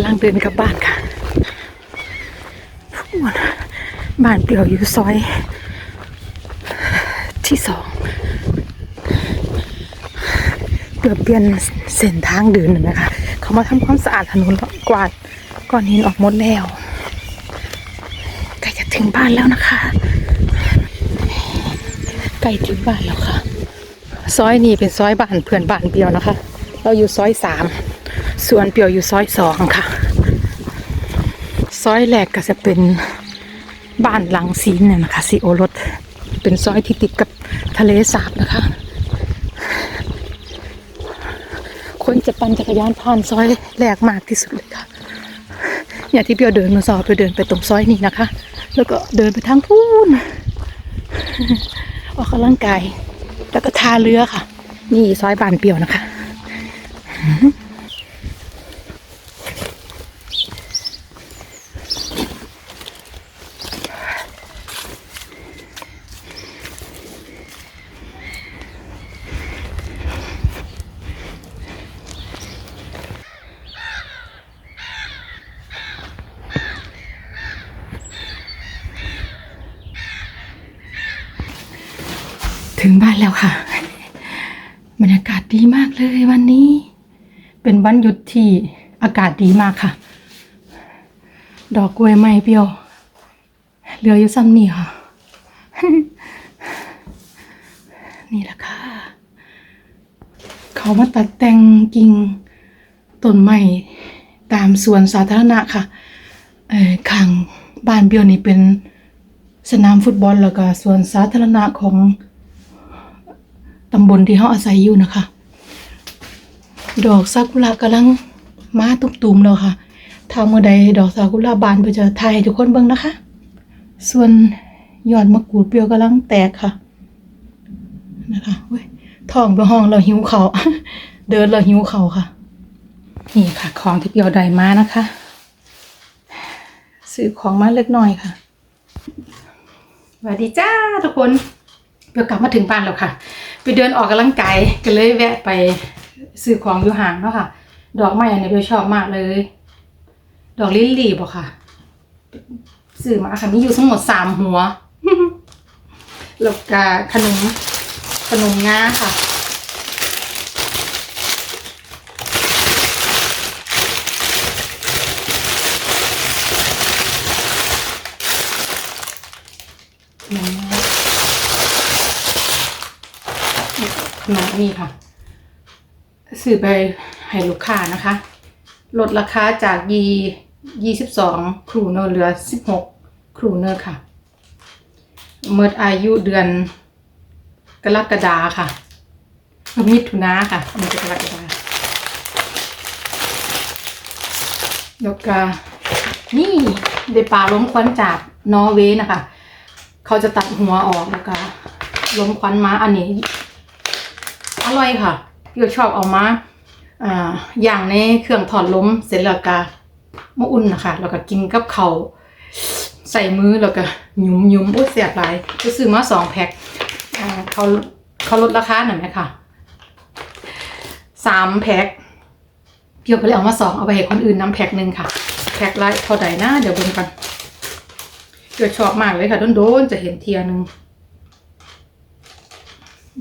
ำลังเดินกลับบ้านค่ะบ้านเปลี่ยวอยู่ซอย ที่สองเปลี่ยวเปลี่ยนเส้นทางเดินหนึ่งนะคะ เขามาทำความสะอาดถนนแล้วกวาดก้อนหินออกหมดแล้วใกล้จะถึงบ้านแล้วนะคะใกล้ถึงบ้านแล้วค่ะ ซอยนี้เป็นซอยบ้านเพื่อนบ้านเปียวนะคะ เราอยู่ซอยสาม ส่วนเปียวอยู่ซอยสองค่ะ ซอยแรกก็จะเป็นบ้านหลังซีนเนี่ยนะคะซีโอรสเป็นซอยที่ติดกับทะเลสาบนะคะ คนจะปั่นจักรยานผ่านซอยแรกมากที่สุดเลยค่ะอย่างที่เปียวเดินมาสอบไปเดินไปตรงซอยนี้นะคะ แล้วก็เดินไปทางพูนออกกำลังกายแล้วก็ท่าเรือค่ะ นี่ซอยบานเปียวนะคะ งบ้านแล้วค่ะ บรรยากาศดีมากเลยวันนี้ เป็นวันหยุดที่อากาศดีมากค่ะ ดอกกล้วยไม้เปรี้ยวเหลืออยู่ซ้ำนี่ค่ะ นี่แหละค่ะ เขามาตัดแต่งกิ่งต้นไม้ตามสวนสาธารณะค่ะเออข้างบ้านเบียวนี่เป็นสนามฟุตบอลแล้วก็สวนสาธารณะของ ตำบลที่เขาอาศัยอยู่นะคะ ดอกซากุระกำลังมาตุ่มๆแล้วค่ะ ถ้าเมื่อใดดอกซากุระบานไปจะถ่ายทุกคนเบิ่งนะคะ ส่วนยอดมะกรูดเปรี้ยวกำลังแตกค่ะ นะคะเว้ยท้องไปห้องเราหิวเขาเดินเราหิวเขาค่ะ นี่ค่ะ ของที่เปรี้ยวได้มานะคะ ซื้อของมาเล็กน้อยค่ะสวัสดีจ้าทุกคนเดี๋ยวกลับมาถึงบ้านแล้วค่ะ ไปเดินออกกำลังกายก็เลยแวะไปซื้อของอยู่ห่างเนาะค่ะ ดอกไม้อันนี้เบลชอบมากเลย ดอกลิลลี่บอกค่ะซื้อมาค่ะมีอยู่ทั้งหมดสามหัวแล้วก็ขนมขนมงาค่ะขนมงา นมอันนี้ค่ะซื้อไปให้ลูกค้านะคะ ลดราคาจากยียี่สิบสองครูเนอร์เหลือสิบหกครูเนอร์ค่ะเมื่ออายุเดือนกรกฎาค่ะมิถุนาค่ะมันจะกรกฎาแล้วก็นี่ได้ปลาล้มควันจากนอร์เวย์นะคะ เขาจะตัดหัวออกแล้วก็ล้มควันมาอันนี้ ร่อยค่ะพี่ชอบเอามาอ่าอย่างในเครื่องถอดล้มเสร็จแล้วก็มาอุ่นนะคะแล้วก็กินกับเขาใส่มือแล้วก็ยุมยุมอุ้ยเสียบหลายก็ซื้อมาสองแพ็คเขาเขาลดราคาหน่อยไหมคะสามแพ็คพี่ก็เลยเอามาสองเอาไปให้คนอื่นน้ำแพ็คหนึ่งค่ะ แพ็คละเท่าไหร่นะเดี๋ยวเบิ่งกันเกิดชอบมากเลยค่ะโดนๆจะเห็นเทียหนึง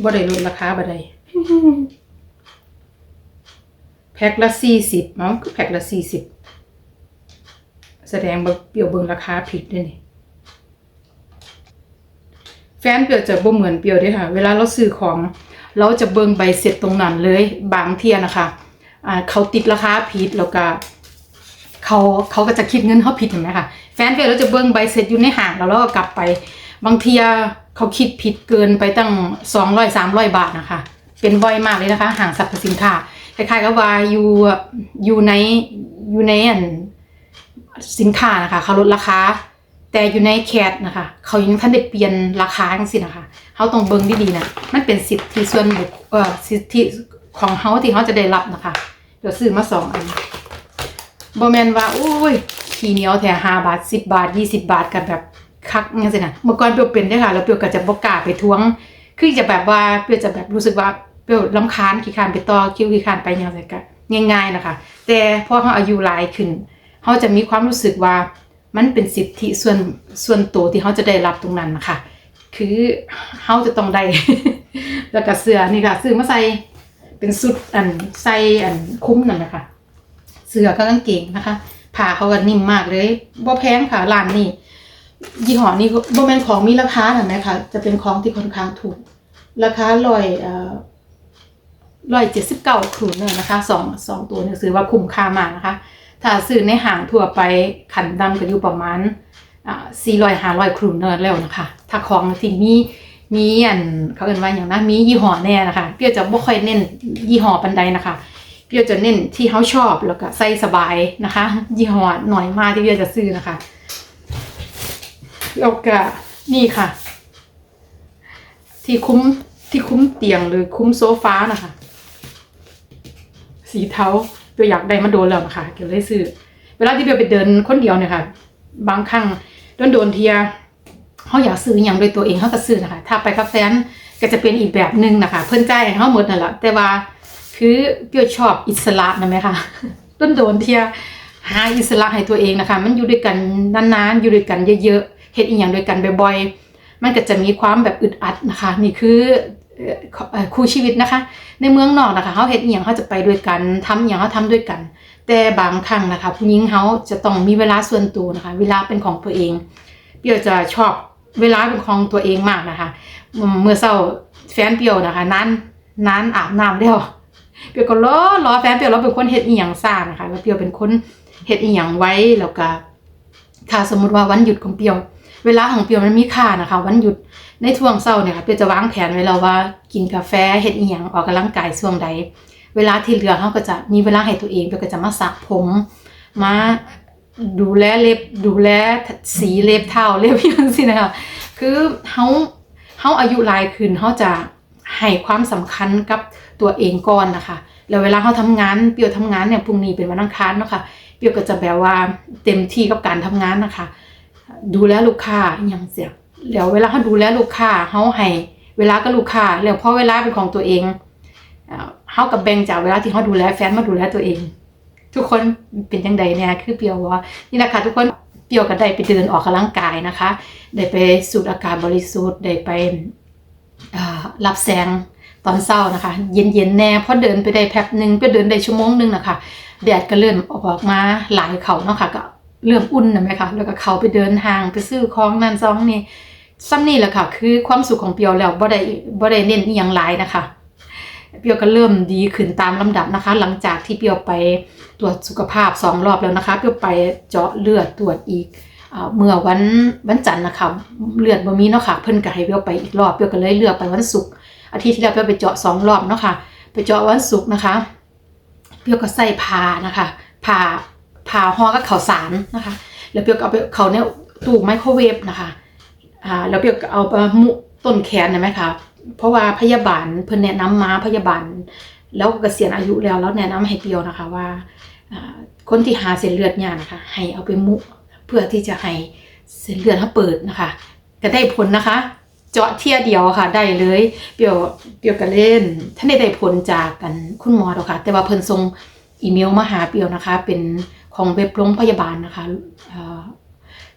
บ่ได้ลดราคาบ่ได้ แพ็คละสี่สิบมั้งคือแพ็คละสี่สิบแสดงเปรียวเบิ่งราคาผิดด้วยนี่แฟนเปียวจะบ่เหมือนเปียวด้อค่ะ เวลาเราซื้อของ เราจะเบิ่งใบเสร็จตรงนั้นเลย บางเทียนะคะอ่าเขาติดราคาผิดแล้วก็เขาเขาก็จะคิดเงินเขาผิดเห็นไหมคะแฟนเฟซเราจะเบิงใบเสร็จอยู่ในห้างแล้วเราก็กลับไป บางเทียเขาคิดผิดเกินไปตั้งสองร้อยสามร้อยบาทนะคะ เป็นบ่อยมากเลยนะคะห่างสรรพสินค้าคล้ายๆกับว่าอยู่อยู่ในอยู่ในอันสินค้านะคะเขาลดราคาแต่อยู่ในแคทนะคะ เขายังท่านได้เปลี่ยนราคาจังสินะคะเขาต้องเบิ้งดีๆนะมันเป็นสิทธิส่วนบุคเอ่อสิทธิของเขาที่เขาจะได้รับนะคะ เดี๋ยวซื้อมาสองอันบอแมนว่าโอ้ยขี้เหนียวแถห้าบาทสิบบาทยี่สิบาทกันแบบคักเงี้ยสินะเมื่อก่อนเปียวเป็นเด้วยค่ะ แล้วเปียวก็จะบกล้าไปทวง คือจะแบบว่าเปียวจะแบบรู้สึกว่า เปียวลำคาญขี้คานไปต่อคิวขี้คานไปอยังไงกะง่าย ๆนะคะ แต่พอเขาอายุหลายขึ้นเขาจะมีความรู้สึกว่ามันเป็นสิทธิส่วนส่วนตัวที่เขาจะได้รับตรงนั้นนะคะคือเขาจะต้องได้ แล้วก็เสื้อนี่ค่ะซื้อมาใส่เป็นสุดอันใส่อันคุ้มนั่นนะคะเสื้อก็กางเกงนะคะผ้าเขาก็นิ่มมากเลยบ่แพงค่ะร้านนี้ยี่ห้อนี้บ่แม่นของมีราคาเห็นไหมคะจะเป็นของที่ค่อนข้างถูกราคาร้อยเอ่อ ร้อยเจ็ดสิบเก้าครูนเลยนะคะสองสองตัวเนี่ยซื้อว่าคุ้มค่ามากนะคะ ถ้าซื้อในห้างทั่วไปขันดำก็อยู่ประมาณอ่าสี่ร้อยห้าร้อยครูเนิร์แล้วนะคะ ถ้าของที่มีมีอันเขาเอ่นว่าอย่างนั้นมียี่ห้อแน่นะคะเปียวจะบ่ค่อยเน้นยี่ห้อปันใดนะคะเปียวจะเน้นที่เขาชอบแล้วก็ใส่สบายนะคะ ยี่ห้อหน่อยมากที่เปียวจะซื้อนะคะแล้วก็นี่ค่ะ ที่คุ้มที่คุ้มเตียงหรือคุ้มโซฟานะคะ สีเทาเปียวอยากได้มาโดนแล้วนะคะเกี่ยวเลยซื้อเวลาที่เปียวไปเดินคนเดียวเนี่ยค่ะ บางครั้งโดนโดนเทียเขาอยากซื้ออย่างโดยตัวเองเขาก็ซื้อนะคะ ถ้าไปกับแฟนก็จะเป็นอีกแบบหนึ่งนะคะ เพื่อนใจายให้เขาหมดนั่นแหละแต่ว่าคือเปียวชอบอิสระนะไหมคะโดนโดนเทียหาอิสระให้ตัวเองนะคะ มันอยู่ด้วยกันนานๆอยู่ด้วยกันเยอะๆเฮ็ดอีกอย่างด้วยกันบ่อยๆมันก็จะมีความแบบอึดอัดนะคะ นี่คือ คู่ชีวิตนะคะ ในเมืองนอกนะคะเขาเฮ็ดอียงเขาจะไปด้วยกันทำอย่างเขาทำด้วยกัน แต่บางครั้งนะคะผู้หญิงเขาจะต้องมีเวลาส่วนตัวนะคะ เวลาเป็นของตัวเองเปียวจะชอบเวลาเป็นของตัวเองมากนะคะ เมื่อเช้าแฟนเปียวนะคะนั้นนั้นอาบน้ำแล้วเปียวก็รอรอแฟนเปียวเราเป็นคนเฮ็ดอีหยังซ่านะคะแล้วเปียวเป็นคนเฮ็ดอีหยังไว้แล้วก็ถ้าสมมุติว่าวันหยุดของเปียว เวลาของเปียวมันมีค่านะคะ วันหยุดในช่วงเช้าเนี่ยค่ะเปียวจะวางแผนไว้แล้วว่ากินกาแฟเฮ็ดอีหยังออกกำลังกายช่วงใด เวลาที่เหลือเขาก็จะมีเวลาให้ตัวเองเปียวก็จะมาสระผมมาดูแลเล็บดูแลสีเล็บเท้าเล็บยังสินะคะคือเขาเขาอายุหลายขึ้นเขาจะให้ความสำคัญกับตัวเองก่อนนะคะแล้วเวลาเขาทำงานเปียวทำงานเนี่ยพรุ่งนี้เป็นวันอังคารเนาะค่ะเปียวก็จะแบบว่าเต็มที่กับการทำงานนะคะ ดูแลลูกค้าอย่างเสียแล้วเวลาเขาดูแลลูกค้าเขาให้เวลากับลูกค้าแล้วพอเวลาเป็นของตัวเองเขากับแบ่งจากเวลาที่เขาดูแลแฟนมาดูแลตัวเอง ทุกคนเป็นยังไงเนี่ยคือเปียวว่านี่แหละคะทุกคนเปียวก็ได้ไปเดินออกกำลังกายนะคะ ได้ไปสูดอากาศบริสุทธิ์ได้ไปรับแสงตอนเช้านะคะ เย็นๆแน่พอเดินไปได้แป๊บหนึ่งไปเดินได้ชั่วโมงหนึ่งนะคะแดดก็เริ่มออกมาหลายเขาเนาะค่ะก็ เริ่มอุ่นนะไหมคะแล้วก็เขาไปเดินทางไปซื้อของนั่นซองนี่ซ้ำนี่แหละค่ะ คือความสุขของเปียวแล้วบ่ได้บ่ได้เน้นอหย่างหลายนะคะ เปียวก็เริ่มดีขึ้นตามลำดับนะคะ หลังจากที่เปียวไปตรวจสุขภาพสองรอบแล้วนะคะ เปียวไปเจาะเลือดตรวจอีกเมื่อวันวันจันทร์นะคะเลือดบ่มีเนาะค่ะ เพิ่นก็ให้เปียวไปอีกรอบเปียวก็เลยเลือกไปวันศุกร์อาทิตย์ที่แล้วเปียวไปเจาะสองรอบเนาะค่ะ ไปเจาะวันศุกร์นะคะ เปียวก็ใส่ผ้านะคะผ้า ผ้าห่อกับข้าวสารนะคะ แล้วเปียกเอาไปเขาเนี่ยตู้ไมโครเวฟนะคะอ่าแล้วเปียกเอาไปมุต้นแขนเห็นไหมคะเพราะว่าพยาบาลเพิ่นแนะนำมาพยาบาล แล้วกเกษียณอายุแล้วแล้วแนะนำให้เปียวนะคะว่าคนที่หาเส้นเลือดยากนะคะ ให้เอาไปมุเพื่อที่จะให้เส้นเลือดเขาเปิดนะคะ ก็ได้ผลนะคะ เจาะเที่ยเดียวค่ะ ได้เลยเปียวเปียวก็เล่นท่านได้ได้ผลจากกันคุณหมอหรอกค่ะ แต่ว่าเพิ่นส่งอีเมลมาหาเปียวนะคะ เป็น ของเว็บโรงพยาบาลนะคะ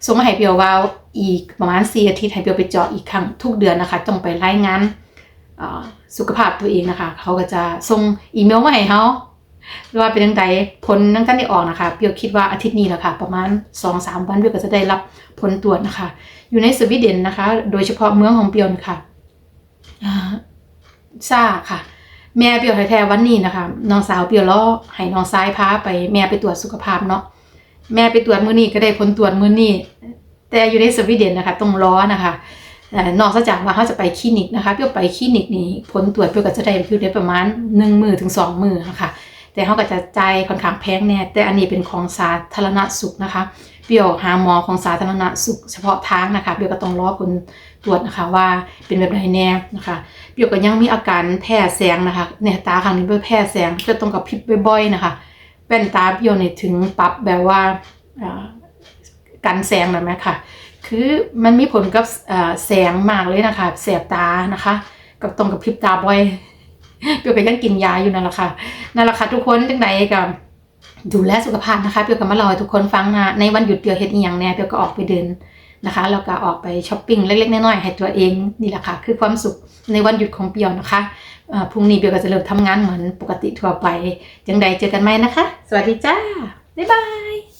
ส่งมาให้เปียวว่าอีกประมาณ4อาทิตย์ให้เปียวไปเจาะอีกครั้งทุกเดือนนะคะต้องไปรายงานสุขภาพตัวเองนะคะ เขาก็จะส่งอีเมลมาให้เขาว่าเป็นยังไงผลนั่งกันได้ออกนะคะ เปียวคิดว่าอาทิตย์นี้แหละค่ะ ประมาณ2-3วันเปียวก็จะได้รับผลตรวจนะคะ อยู่ในสวีเดนนะคะ โดยเฉพาะเมืองของเปียวนะคะอ่าซ่าค่ะ แม่เปียวแท้ๆวันนี้นะคะน้องสาวเปียวล้อให้น้องซ้ายพาไปแม่ไปตรวจสุขภาพเนาะแม่ไปตรวจมือนี้ก็ได้ผลตรวจมือนี้แต่อยู่ในสวีเดนนะคะต้องรอนะคะนอกจากว่าเขาจะไปคลินิกนะคะเพื่อไปคลินิกนี่ผลตรวจเพื่อก็จะได้อยู่ได้ประมาณ1มือถึง2มือนะคะแต่เขาก็จะจ่ายค่อนข้างแพงแน่แต่อันนี้เป็นของสาธารณสุขนะคะเปียวหาหมอของสาธารณสุขเฉพาะทางนะคะเปียวก็ต้องรอผล ตรวจนะคะว่าเป็นแบบไหนแน่นะคะเปียวก็ยังมีอาการแพ้แสงนะคะเนี่ยตาข้างนี้เปียวแพ้แสงจะต้องกับพริบบ่อยๆนะคะแว่นตาเปียวเนี่ยถึงปรับแบบว่าอ่ากันแสงแบบไหมค่ะ คือมันมีผลกับแสงมากเลยนะคะแสบตานะคะกับตรงกับพริบตาบ่อยเปียวก็ยังกินยาอยู่นั่นแหละค่ะนั่นแหละค่ะทุกคนจังใดก็ดูแลสุขภาพนะคะเปียวก็มาเล่าให้ทุกคนฟังนะในวันหยุดเปียวเฮ็ดอีหยังแน่เปียวก็ออกไปเดิน นะคะแล้วก็ออกไปช้อปปิ้งเล็กๆน้อยๆให้ตัวเองนี่แหละค่ะคือความสุขในวันหยุดของเปียวนะคะพรุ่งนี้เปียวก็จะเริ่มทำงานเหมือนปกติทั่วไปจังใดเจอกันไหมนะคะ สวัสดีจ้าบ๊ายบาย